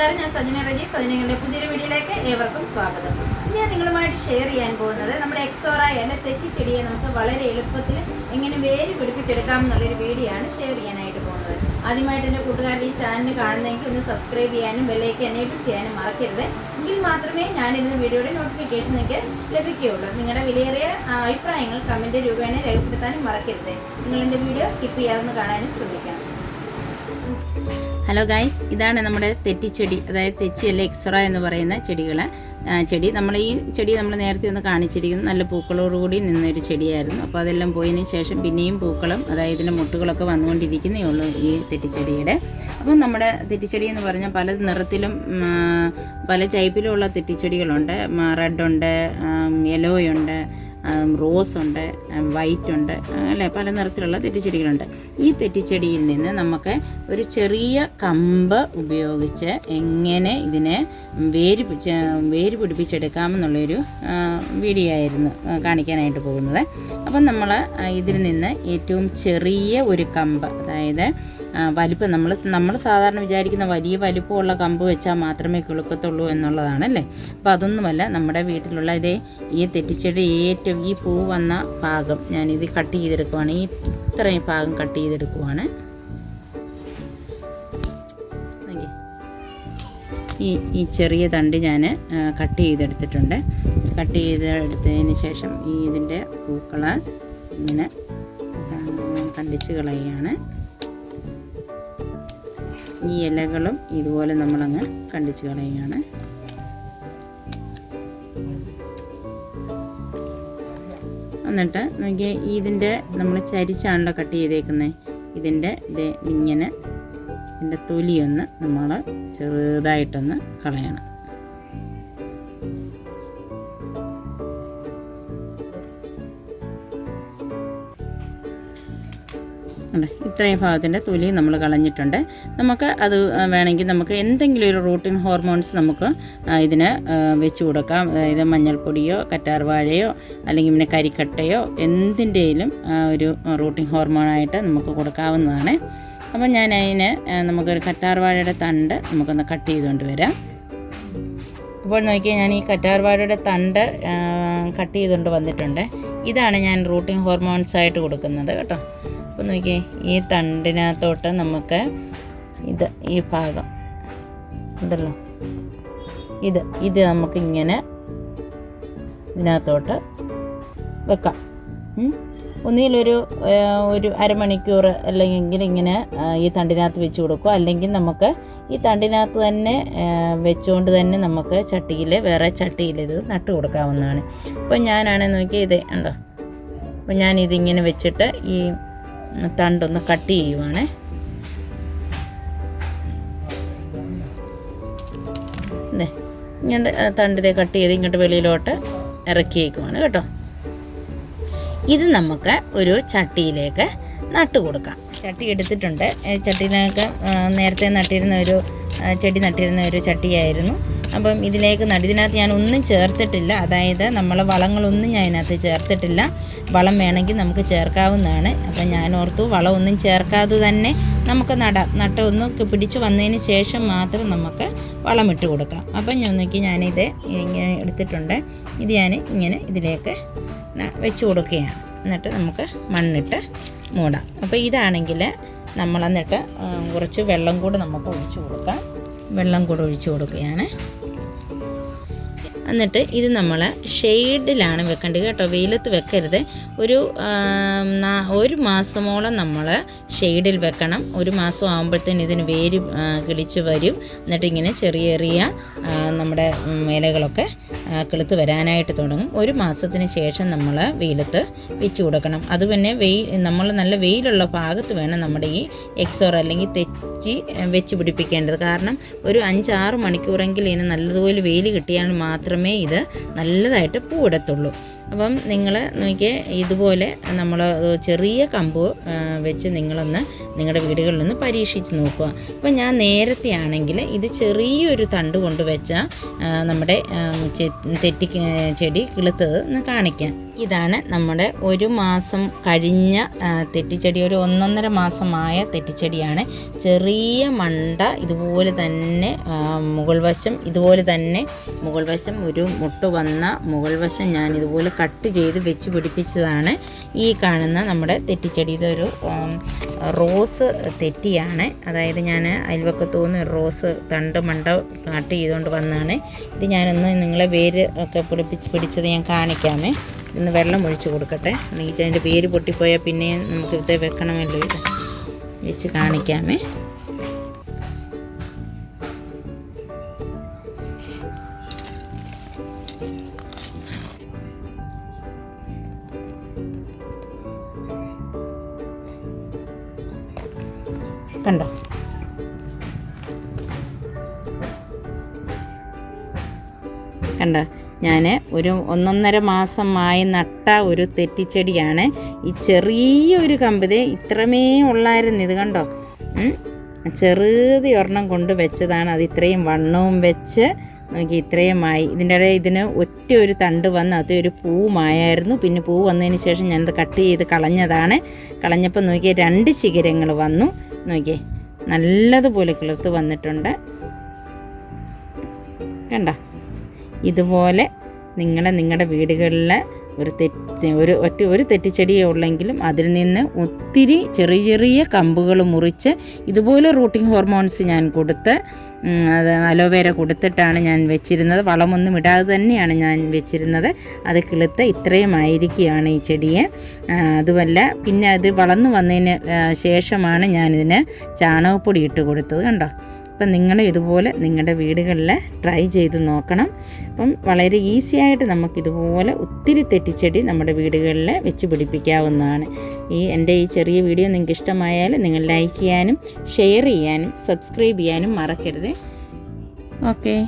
നമസ്കാരം. ഞാൻ സജന റജി. സജനയുടെ പുതിയൊരു വീഡിയോയിലേക്ക് ഏവർക്കും സ്വാഗതം. ഞാൻ നിങ്ങളുമായിട്ട് ഷെയർ ചെയ്യാൻ പോകുന്നത് നമ്മുടെ എക്സോറായ അല്ലെ തെച്ചി ചെടിയെ നമുക്ക് വളരെ എളുപ്പത്തിൽ എങ്ങനെ വേര് പിടിപ്പിച്ചെടുക്കാം എന്നുള്ളൊരു വീഡിയോ ആണ് ഷെയർ ചെയ്യാനായിട്ട് പോകുന്നത്. ആദ്യമായിട്ട് എന്റെ കൂട്ടുകാരുടെ ഈ ചാനൽ കാണുന്നെങ്കിൽ ഒന്ന് സബ്സ്ക്രൈബ് ചെയ്യാനും ബെല്ലേക്ക് എനേബിൾ ചെയ്യാനും മറക്കരുത്. എങ്കിൽ മാത്രമേ ഞാനിടുന്ന വീഡിയോയുടെ നോട്ടിഫിക്കേഷൻ നിങ്ങൾക്ക് ലഭിക്കുകയുള്ളൂ. നിങ്ങളുടെ വിലയേറിയ അഭിപ്രായങ്ങൾ കമന്റ് രൂപേണ രേഖപ്പെടുത്താനും മറക്കരുത്. നിങ്ങളെന്റെ വീഡിയോ സ്കിപ്പ് ചെയ്യാതെ കാണാനും ശ്രമിക്കണം ഹലോ ഗായ്സ് ഇതാണ് നമ്മുടെ തെറ്റിച്ചെടി അതായത് തെച്ചിയല്ല എക്സറ എന്ന് പറയുന്ന ചെടികൾ. ചെടി. നമ്മൾ ഈ ചെടി നമ്മൾ നേരത്തെ ഒന്ന് കാണിച്ചിരിക്കുന്നു. നല്ല പൂക്കളോടുകൂടി നിന്നൊരു ചെടിയായിരുന്നു. അപ്പോൾ അതെല്ലാം പോയതിന് ശേഷം പിന്നെയും പൂക്കളും അതായത് ഇതിന്റെ മുട്ടുകളൊക്കെ വന്നുകൊണ്ടിരിക്കുന്നേ ഉള്ളൂ ഈ തെറ്റിച്ചെടിയുടെ അപ്പം നമ്മുടെ തെറ്റിച്ചെടി എന്ന് പറഞ്ഞാൽ പല നിറത്തിലും പല ടൈപ്പിലുള്ള തെറ്റിച്ചെടികളുണ്ട് റെഡുണ്ട് യെല്ലോയുണ്ട് റോസ് ഉണ്ട് വൈറ്റ് ഉണ്ട് അല്ലെ? പല നിറത്തിലുള്ള തെറ്റിച്ചെടികളുണ്ട്. ഈ തെറ്റിച്ചെടിയിൽ നിന്ന് നമുക്ക് ഒരു ചെറിയ കമ്പ് ഉപയോഗിച്ച് എങ്ങനെ ഇതിനെ വേര് വേര് പിടിപ്പിച്ചെടുക്കാമെന്നുള്ളൊരു വീഡിയോ ആയിരുന്നു കാണിക്കാനായിട്ട് പോകുന്നത്. അപ്പം നമ്മൾ ഇതിൽ നിന്ന് ഏറ്റവും ചെറിയ ഒരു കമ്പ് അതായത് വലിപ്പം. നമ്മൾ നമ്മൾ സാധാരണ വിചാരിക്കുന്ന വലിയ വലിപ്പമുള്ള കമ്പ് വെച്ചാൽ മാത്രമേ കിളുക്കത്തുള്ളൂ എന്നുള്ളതാണ് അല്ലേ? അപ്പോൾ അതൊന്നുമല്ല നമ്മുടെ വീട്ടിലുള്ള ഇതേ ഈ തെറ്റിച്ചെടി ഏറ്റവും ഈ പൂ വന്ന ഭാഗം ഞാനിത് കട്ട് ചെയ്തെടുക്കുവാണ്. ഈ ഇത്രയും ഭാഗം കട്ട് ചെയ്തെടുക്കുവാണ്. ഈ ഈ ചെറിയ തണ്ട് ഞാൻ കട്ട് ചെയ്തെടുത്തിട്ടുണ്ട്. കട്ട് ചെയ്തെടുത്തതിന് ശേഷം ഈ ഇതിന്റെ പൂക്കളെ ഇങ്ങനെ കണ്ടിച്ച് കളയുകയാണ്. ഈ ഇലകളും ഇതുപോലെ നമ്മളങ്ങ് കണ്ടിച്ച് കളയുകയാണ്. എന്നിട്ട് നോക്കിയാൽ ഇതിന്റെ നമ്മൾ ചരിച്ചാണല്ലോ കട്ട് ചെയ്തേക്കുന്നത് ഇതിന്റെ ഇത് ഇങ്ങനെ ഇതിന്റെ തൊലിയൊന്ന് നമ്മൾ ചെറുതായിട്ടൊന്ന് കളയണം. ഇത്രയും ഭാഗത്തിന്റെ തൊലി നമ്മൾ കളഞ്ഞിട്ടുണ്ട്. നമുക്ക് അത് വേണമെങ്കിൽ നമുക്ക് എന്തെങ്കിലും ഒരു റൂട്ടിൻ ഹോർമോൺസ് നമുക്ക് ഇതിന് വെച്ച് കൊടുക്കാം. അതായത് മഞ്ഞൾപ്പൊടിയോ കറ്റാർവാഴയോ അല്ലെങ്കിൽ പിന്നെ കരിക്കട്ടയോ എന്തിന്റെയിലും ഒരു റൂട്ടിൻ ഹോർമോണായിട്ട് നമുക്ക് കൊടുക്കാവുന്നതാണ്. അപ്പം ഞാൻ അതിന് നമുക്കൊരു കറ്റാർവാഴയുടെ തണ്ട് നമുക്കൊന്ന് കട്ട് ചെയ്തുകൊണ്ട് വരാം. അപ്പോൾ നോക്കിയാൽ ഞാൻ ഈ കറ്റാർവാഴയുടെ തണ്ട് കട്ട് ചെയ്തുകൊണ്ട് വന്നിട്ടുണ്ട്. ഇതാണ് ഞാൻ റൂട്ടിംഗ് ഹോർമോൺസ് ആയിട്ട് കൊടുക്കുന്നത് കേട്ടോ. അപ്പോൾ നോക്കിയേ ഈ തണ്ടിനകത്തോട്ട് നമുക്ക് ഇത് ഈ ഭാഗം ഇതല്ലോ ഇത് ഇത് നമുക്ക് ഇങ്ങനെ ഇതിനകത്തോട്ട് വെക്കാം. ഒന്നിലൊരു ഒരു അരമണിക്കൂർ അല്ലെങ്കിൽ ഇങ്ങനെ ഈ തണ്ടിനകത്ത് വെച്ച് കൊടുക്കുക. അല്ലെങ്കിൽ നമുക്ക് ഈ തണ്ടിനകത്ത് തന്നെ വെച്ചുകൊണ്ട് തന്നെ നമുക്ക് ചട്ടിയിൽ വേറെ ചട്ടിയിൽ ഇത് നട്ട് കൊടുക്കാവുന്നതാണ്. അപ്പോൾ ഞാനാണെങ്കിൽ നോക്കി ഇത് ഉണ്ടോ അപ്പോൾ ഞാനിതിങ്ങനെ വെച്ചിട്ട് ഈ തണ്ടൊന്ന് കട്ട് ചെയ്യുവാണേ. ഇങ്ങോട്ട് തണ്ടിതേ കട്ട് ചെയ്ത് ഇങ്ങോട്ട് വെളിയിലോട്ട് ഇറക്കിയേക്കുവാണ് കേട്ടോ. ഇത് നമുക്ക് ഒരു ചട്ടിയിലേക്ക് നട്ട് കൊടുക്കാം. ചട്ടി എടുത്തിട്ടുണ്ട്. ചട്ടിയിലേക്ക് നേരത്തെ നട്ടിരുന്ന ഒരു ചെടി നട്ടിരുന്ന ഒരു ചട്ടിയായിരുന്നു. അപ്പം ഇതിലേക്ക് ഇതിനകത്ത് ഞാൻ ഒന്നും ചേർത്തിട്ടില്ല. അതായത് നമ്മൾ വളങ്ങളൊന്നും ഞാൻ ഇതിനകത്ത് ചേർത്തിട്ടില്ല. വളം വേണമെങ്കിൽ നമുക്ക് ചേർക്കാവുന്നതാണ്. അപ്പം ഞാൻ ഓർത്തു വളമൊന്നും ചേർക്കാതെ തന്നെ നമുക്ക് നടാം നട്ട ഒന്ന് പിടിച്ച് വന്നതിന് ശേഷം മാത്രം നമുക്ക് വളം ഇട്ട് കൊടുക്കാം. അപ്പം ഞാൻ നോക്കി ഞാനിത് ഇങ്ങനെ എടുത്തിട്ടുണ്ട്. ഇത് ഞാൻ ഇങ്ങനെ ഇതിലേക്ക് വെച്ച് കൊടുക്കുകയാണ്. എന്നിട്ട് നമുക്ക് മണ്ണിട്ട് മൂടാം. അപ്പോൾ ഇതാണെങ്കിൽ നമ്മൾ എന്നിട്ട് കുറച്ച് വെള്ളം കൂടെ നമുക്ക് ഒഴിച്ചു കൊടുക്കാം. വെള്ളം കൂടെ ഒഴിച്ചു കൊടുക്കുകയാണ്. എന്നിട്ട് ഇത് നമ്മൾ ഷെയ്ഡിലാണ് വെക്കേണ്ടത് കേട്ടോ. വെയിലത്ത് വെക്കരുത്. ഒരു ഒരു മാസമോളം നമ്മൾ ഷെയ്ഡിൽ വെക്കണം. ഒരു മാസം ആകുമ്പോഴത്തേന് ഇതിന് വേര് കിളിച്ച് വരും. എന്നിട്ട് ഇങ്ങനെ ചെറിയ ചെറിയ നമ്മുടെ ഇലകളൊക്കെ കിളുത്ത് വരാനായിട്ട് തുടങ്ങും. ഒരു മാസത്തിന് ശേഷം നമ്മൾ വെയിലത്ത് വെച്ച് കൊടുക്കണം. അത് പിന്നെ വെയിൽ നമ്മൾ നല്ല വെയിലുള്ള ഭാഗത്ത് വേണം നമ്മുടെ ഈ എക്സോർ അല്ലെങ്കിൽ തെച്ചി വെച്ച് പിടിപ്പിക്കേണ്ടത്. കാരണം ഒരു അഞ്ചാറ് മണിക്കൂറെങ്കിലും ഇതിന് നല്ലതുപോലെ വെയിൽ കിട്ടിയാൽ മാത്രമേ ഇത് നല്ലതായിട്ട് പൂവിടത്തുള്ളൂ. അപ്പം നിങ്ങൾ നോക്കിയേ ഇതുപോലെ നമ്മൾ ചെറിയ കമ്പ് വെച്ച് നിങ്ങളൊന്ന് നിങ്ങളുടെ വീടുകളിൽ നിന്ന് പരീക്ഷിച്ച് നോക്കുക. അപ്പം ഞാൻ നേരത്തെ ആണെങ്കിൽ ഇത് ചെറിയൊരു തണ്ട് കൊണ്ട് വെച്ച നമ്മുടെ തെറ്റി ചെടി കിളുത്തത് കാണിക്കാം. ഇതാണ് നമ്മുടെ ഒരു മാസം കഴിഞ്ഞ തെറ്റിച്ചെടി ഒരു ഒന്നൊന്നര മാസമായ തെറ്റിച്ചെടിയാണ്. ചെറിയ മണ്ട ഇതുപോലെ തന്നെ മുകൾ വശം ഇതുപോലെ തന്നെ മുകൾ വശം ഒരു മുട്ട് വന്ന മുകൾ വശം ഞാൻ ഇതുപോലെ കട്ട് ചെയ്ത് വെച്ച് പിടിപ്പിച്ചതാണ്. ഈ കാണുന്ന നമ്മുടെ തെറ്റിച്ചെടി ഇതൊരു റോസ് തെറ്റിയാണ്. അതായത് ഞാൻ അയൽവക്കത്തു നിന്ന് റോസ് തണ്ട് മണ്ട കട്ട് ചെയ്തുകൊണ്ട് വന്നതാണ്. ഇത് ഞാനൊന്ന് നിങ്ങളെ വേര് ഒക്കെ പിടിപ്പിച്ച് പിടിച്ചത് ഞാൻ കാണിക്കാമേ. ഇന്ന് വെള്ളം ഒഴിച്ച് കൊടുക്കട്ടെ. എനിക്ക് അതിന്റെ പേര് പൊട്ടിപ്പോയാൽ പിന്നെയും നമുക്ക് ഇത് വെക്കണമല്ലോ ഇത് വെച്ച് കാണിക്കാമേ. കണ്ടോ? കണ്ടോ? ഞാൻ ഒരു ഒന്നൊന്നര മാസമായി നട്ട ഒരു തെറ്റിച്ചെടിയാണ്. ഈ ചെറിയൊരു കമ്പത് ഇത്രമേ ഉള്ളായിരുന്നു ഇത് കണ്ടോ? ചെറുത് ഒരെണ്ണം കൊണ്ട് വെച്ചതാണ്. അത് ഇത്രയും വണ്ണവും വെച്ച് നോക്കി ഇത്രയുമായി. ഇതിന്റെ ഇടയിൽ ഇതിന് ഒറ്റ ഒരു തണ്ട് വന്ന് അത് ഒരു പൂവുമായായിരുന്നു. പിന്നെ പൂ വന്നതിന് ശേഷം ഞാനത് കട്ട് ചെയ്ത് കളഞ്ഞതാണ്. കളഞ്ഞപ്പോൾ നോക്കിയേ രണ്ട് ശിഖരങ്ങൾ വന്നു. നോക്കിയേ നല്ലതുപോലെ കിളിർത്ത് വന്നിട്ടുണ്ട്. കണ്ടോ? ഇതുപോലെ നിങ്ങളെ നിങ്ങളുടെ വീടുകളിലെ ഒരു തെറ്റ് ഒരു ഒറ്റ ഒരു തെറ്റിച്ചെടിയേ ഉള്ളെങ്കിലും അതിൽ നിന്ന് ഒത്തിരി ചെറിയ ചെറിയ കമ്പുകൾ മുറിച്ച് ഇതുപോലെ റൂട്ടിംഗ് ഹോർമോൺസ് ഞാൻ കൊടുത്ത് അത് അലോവേര കൊടുത്തിട്ടാണ് ഞാൻ വെച്ചിരുന്നത്. വളമൊന്നും ഇടാതെ തന്നെയാണ് ഞാൻ വെച്ചിരുന്നത്. അത് കിളുത്ത് ഇത്രയും ആയിരിക്കുകയാണ് ഈ ചെടിയെ. അതുമല്ല പിന്നെ അത് വളർന്നു വന്നതിന് ശേഷമാണ് ഞാനിതിന് ചാണകപ്പൊടി ഇട്ട് കൊടുത്തത് കണ്ടോ? അപ്പം നിങ്ങൾ ഇതുപോലെ നിങ്ങളുടെ വീടുകളിൽ ട്രൈ ചെയ്ത് നോക്കണം. അപ്പം വളരെ ഈസി ആയിട്ട് നമുക്കിതുപോലെ ഒത്തിരി തെറ്റിച്ചെടി നമ്മുടെ വീടുകളിൽ വെച്ച് പിടിപ്പിക്കാവുന്നതാണ്. ഈ എന്റെ ഈ ചെറിയ വീഡിയോ നിങ്ങൾക്ക് ഇഷ്ടമായാൽ നിങ്ങൾ ലൈക്ക് ചെയ്യാനും ഷെയർ ചെയ്യാനും സബ്സ്ക്രൈബ് ചെയ്യാനും മറക്കരുത്. ഓക്കേ.